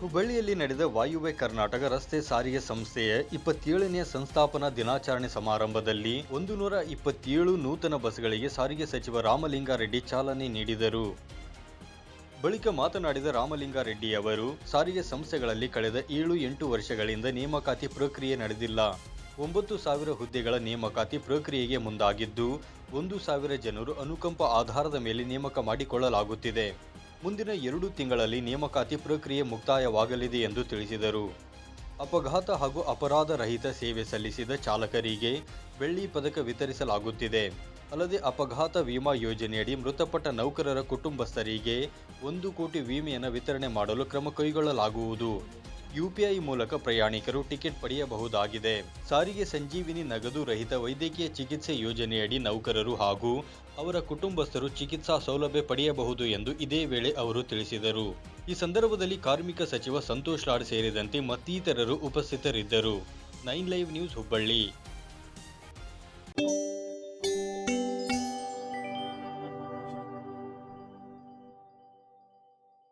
ಹುಬ್ಬಳ್ಳಿಯಲ್ಲಿ ನಡೆದ ವಾಯುವ್ಯ ಕರ್ನಾಟಕ ರಸ್ತೆ ಸಾರಿಗೆ ಸಂಸ್ಥೆಯ ಇಪ್ಪತ್ತೇಳನೆಯ ಸಂಸ್ಥಾಪನಾ ದಿನಾಚರಣೆ ಸಮಾರಂಭದಲ್ಲಿ ಒಂದು ನೂರ ಇಪ್ಪತ್ತೇಳು ನೂತನ ಬಸ್ಗಳಿಗೆ ಸಾರಿಗೆ ಸಚಿವ ರಾಮಲಿಂಗಾರೆಡ್ಡಿ ಚಾಲನೆ ನೀಡಿದರು. ಬಳಿಕ ಮಾತನಾಡಿದ ರಾಮಲಿಂಗಾರೆಡ್ಡಿ ಅವರು, ಸಾರಿಗೆ ಸಂಸ್ಥೆಗಳಲ್ಲಿ ಕಳೆದ ಏಳು ಎಂಟು ವರ್ಷಗಳಿಂದ ನೇಮಕಾತಿ ಪ್ರಕ್ರಿಯೆ ನಡೆದಿಲ್ಲ. ಒಂಬತ್ತು ಸಾವಿರ ಹುದ್ದೆಗಳ ನೇಮಕಾತಿ ಪ್ರಕ್ರಿಯೆಗೆ ಮುಂದಾಗಿದ್ದು, ಒಂದು ಸಾವಿರ ಜನರು ಅನುಕಂಪ ಆಧಾರದ ಮೇಲೆ ನೇಮಕ ಮಾಡಿಕೊಳ್ಳಲಾಗುತ್ತಿದೆ. ಮುಂದಿನ ಎರಡು ತಿಂಗಳಲ್ಲಿ ನೇಮಕಾತಿ ಪ್ರಕ್ರಿಯೆ ಮುಕ್ತಾಯವಾಗಲಿದೆ ಎಂದು ತಿಳಿಸಿದರು. ಅಪಘಾತ ಹಾಗೂ ಅಪರಾಧ ರಹಿತ ಸೇವೆ ಸಲ್ಲಿಸಿದ ಚಾಲಕರಿಗೆ ಬೆಳ್ಳಿ ಪದಕ ವಿತರಿಸಲಾಗುತ್ತಿದೆ. ಅಲ್ಲದೆ ಅಪಘಾತ ವಿಮಾ ಯೋಜನೆಯಡಿ ಮೃತಪಟ್ಟ ನೌಕರರ ಕುಟುಂಬಸ್ಥರಿಗೆ ಒಂದು ಕೋಟಿ ವಿಮೆಯನ್ನು ವಿತರಣೆ ಮಾಡಲು ಕ್ರಮ ಕೈಗೊಳ್ಳಲಾಗುವುದು. ಯುಪಿಐ ಮೂಲಕ ಪ್ರಯಾಣಿಕರು ಟಿಕೆಟ್ ಪಡೆಯಬಹುದಾಗಿದೆ. ಸಾರಿಗೆ ಸಂಜೀವಿನಿ ನಗದು ರಹಿತ ವೈದ್ಯಕೀಯ ಚಿಕಿತ್ಸೆ ಯೋಜನೆಯಡಿ ನೌಕರರು ಹಾಗೂ ಅವರ ಕುಟುಂಬಸ್ಥರು ಚಿಕಿತ್ಸಾ ಸೌಲಭ್ಯ ಪಡೆಯಬಹುದು ಎಂದು ಇದೇ ವೇಳೆ ಅವರು ತಿಳಿಸಿದರು. ಈ ಸಂದರ್ಭದಲ್ಲಿ ಕಾರ್ಮಿಕ ಸಚಿವ ಸಂತೋಷ್ ಲಾಡ್ ಸೇರಿದಂತೆ ಮತ್ತಿತರರು ಉಪಸ್ಥಿತರಿದ್ದರು. Nine live news Hubballi.